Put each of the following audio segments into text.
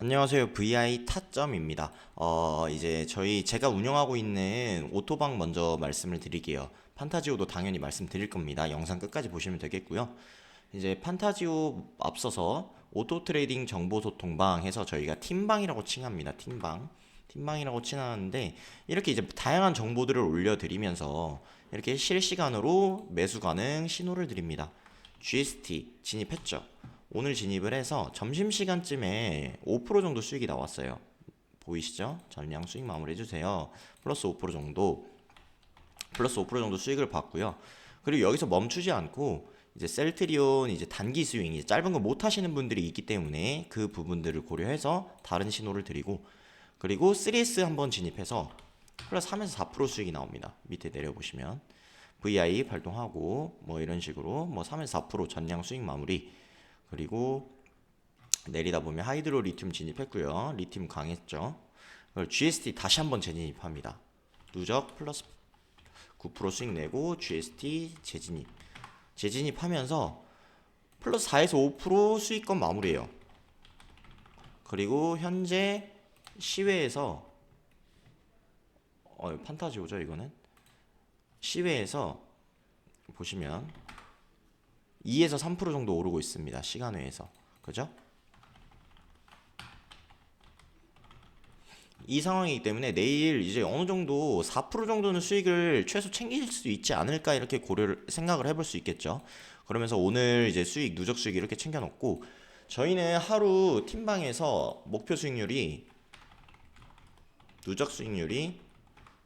안녕하세요. VI 타점입니다. 어, 이제 저희 제가 운영하고 있는 오토방 먼저 말씀을 드릴게요. 판타지오도 당연히 말씀드릴 겁니다. 영상 끝까지 보시면 되겠고요. 이제 판타지오 앞서서 오토 트레이딩 정보 소통방 해서 저희가 팀방이라고 칭합니다. 팀방. 팀방이라고 칭하는데 이렇게 이제 다양한 정보들을 올려 드리면서 이렇게 실시간으로 매수 가능 신호를 드립니다. GST 진입했죠. 오늘 진입을 해서 점심시간쯤에 5% 정도 수익이 나왔어요. 보이시죠? 전량 수익 마무리 해주세요. 플러스 5% 정도, 플러스 5% 정도 수익을 봤고요. 그리고 여기서 멈추지 않고 이제 셀트리온 이제 단기 스윙, 이제 짧은 거 못 하시는 분들이 있기 때문에 그 부분들을 고려해서 다른 신호를 드리고 그리고 3S 한번 진입해서 플러스 3에서 4% 수익이 나옵니다. 밑에 내려보시면 VI 발동하고 뭐 이런 식으로 뭐 3에서 4% 전량 수익 마무리 그리고 내리다 보면 하이드로 리튬 진입했고요. 리튬 강했죠. 그리고 GST 다시 한번 재진입합니다. 누적 플러스 9% 수익 내고 GST 재진입. 재진입하면서 플러스 4에서 5% 수익권 마무리해요. 그리고 현재 시외에서 어 판타지오죠 이거는 시외에서 보시면 2에서 3% 정도 오르고 있습니다. 시간 외에서. 그죠? 이 상황이기 때문에 내일 이제 어느 정도 4% 정도는 수익을 최소 챙길 수 있지 않을까 이렇게 고려를 생각을 해볼 수 있겠죠. 그러면서 오늘 이제 수익 누적 수익 이렇게 챙겨 놓고 저희는 하루 팀방에서 목표 수익률이 누적 수익률이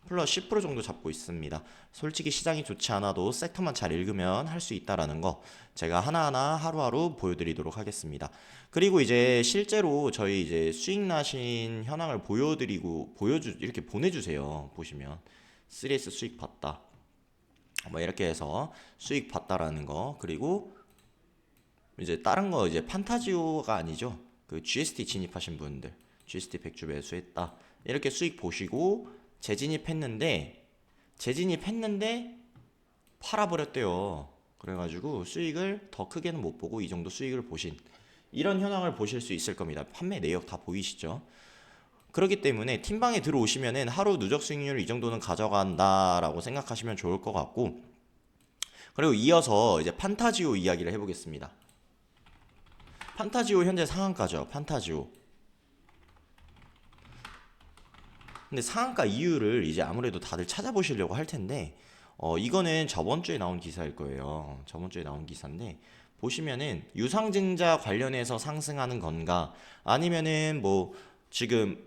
플러스 10% 정도 잡고 있습니다. 솔직히 시장이 좋지 않아도 섹터만 잘 읽으면 할 수 있다라는 거 제가 하나하나 하루하루 보여드리도록 하겠습니다. 그리고 이제 실제로 저희 이제 수익 나신 현황을 보여드리고 보여주 이렇게 보내주세요. 보시면 3S 수익 봤다. 뭐 이렇게 해서 수익 봤다라는 거 그리고 이제 다른 거 이제 판타지오가 아니죠. 그 GST 진입하신 분들 GST 100주 매수했다. 이렇게 수익 보시고 재진입했는데 재진입했는데 팔아버렸대요. 그래가지고 수익을 더 크게는 못 보고 이 정도 수익을 보신 이런 현황을 보실 수 있을 겁니다. 판매 내역 다 보이시죠? 그렇기 때문에 팀방에 들어오시면은 하루 누적 수익률 이 정도는 가져간다라고 생각하시면 좋을 것 같고 그리고 이어서 이제 판타지오 이야기를 해보겠습니다. 판타지오 현재 상한가죠. 판타지오. 근데 상한가 이유를 이제 아무래도 다들 찾아보시려고 할 텐데 어 이거는 저번 주에 나온 기사일 거예요. 저번 주에 나온 기사인데 보시면은 유상증자 관련해서 상승하는 건가 아니면은 뭐 지금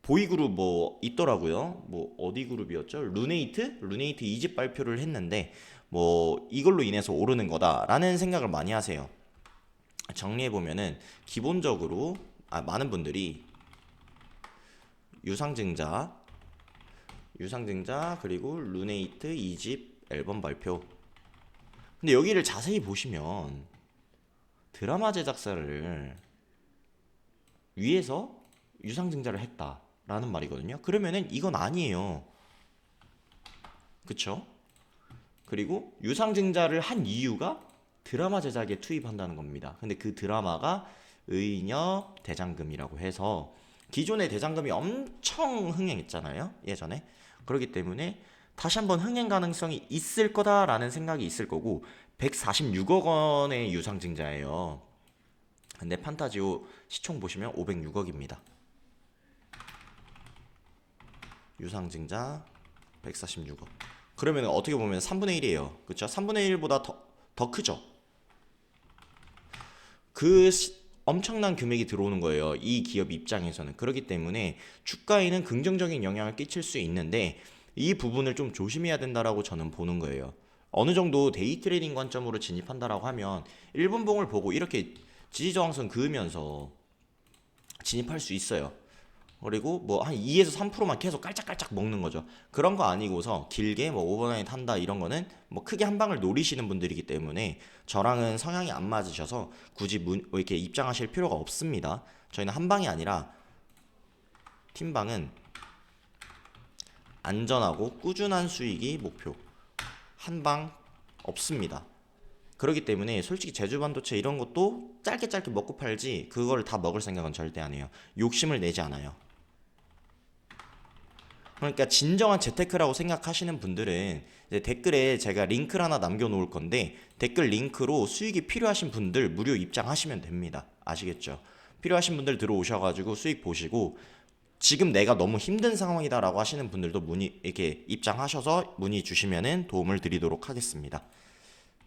보이그룹 뭐 있더라고요. 뭐 어디 그룹이었죠? 루네이트? 루네이트 이집 발표를 했는데 뭐 이걸로 인해서 오르는 거다라는 생각을 많이 하세요. 정리해 보면은 기본적으로 아, 많은 분들이 유상증자, 유상증자 그리고 루네이트 2집 앨범 발표. 근데 여기를 자세히 보시면 드라마 제작사를 위해서 유상증자를 했다라는 말이거든요. 그러면은 이건 아니에요. 그쵸? 그리고 유상증자를 한 이유가 드라마 제작에 투입한다는 겁니다. 근데 그 드라마가 의녀 대장금이라고 해서 기존의 대장금이 엄청 흥행했잖아요. 예전에. 그렇기 때문에 다시 한번 흥행 가능성이 있을 거다라는 생각이 있을 거고 146억 원의 유상증자예요. 근데 판타지오 시총 보시면 506억입니다. 유상증자 146억. 그러면 어떻게 보면 3분의 1이에요. 그렇죠? 3분의 1보다 더, 더 크죠? 그 시- 엄청난 금액이 들어오는 거예요. 이 기업 입장에서는. 그렇기 때문에 주가에는 긍정적인 영향을 끼칠 수 있는데 이 부분을 좀 조심해야 된다라고 저는 보는 거예요. 어느 정도 데이 트레이딩 관점으로 진입한다라고 하면 1분봉을 보고 이렇게 지지저항선 그으면서 진입할 수 있어요. 그리고 뭐 한 2에서 3%만 계속 깔짝깔짝 먹는 거죠. 그런 거 아니고서 길게 뭐 오버나잇 한다 이런 거는 뭐 크게 한 방을 노리시는 분들이기 때문에 저랑은 성향이 안 맞으셔서 굳이 문, 뭐 이렇게 입장하실 필요가 없습니다. 저희는 한 방이 아니라 팀방은 안전하고 꾸준한 수익이 목표. 한 방 없습니다. 그렇기 때문에 솔직히 제주 반도체 이런 것도 짧게 짧게 먹고 팔지 그걸 다 먹을 생각은 절대 안 해요. 욕심을 내지 않아요. 그러니까 진정한 재테크라고 생각하시는 분들은 댓글에 제가 링크를 하나 남겨놓을 건데 댓글 링크로 수익이 필요하신 분들 무료 입장하시면 됩니다. 아시겠죠? 필요하신 분들 들어오셔가지고 수익 보시고 지금 내가 너무 힘든 상황이다라고 하시는 분들도 문의 이렇게 입장하셔서 문의 주시면은 도움을 드리도록 하겠습니다.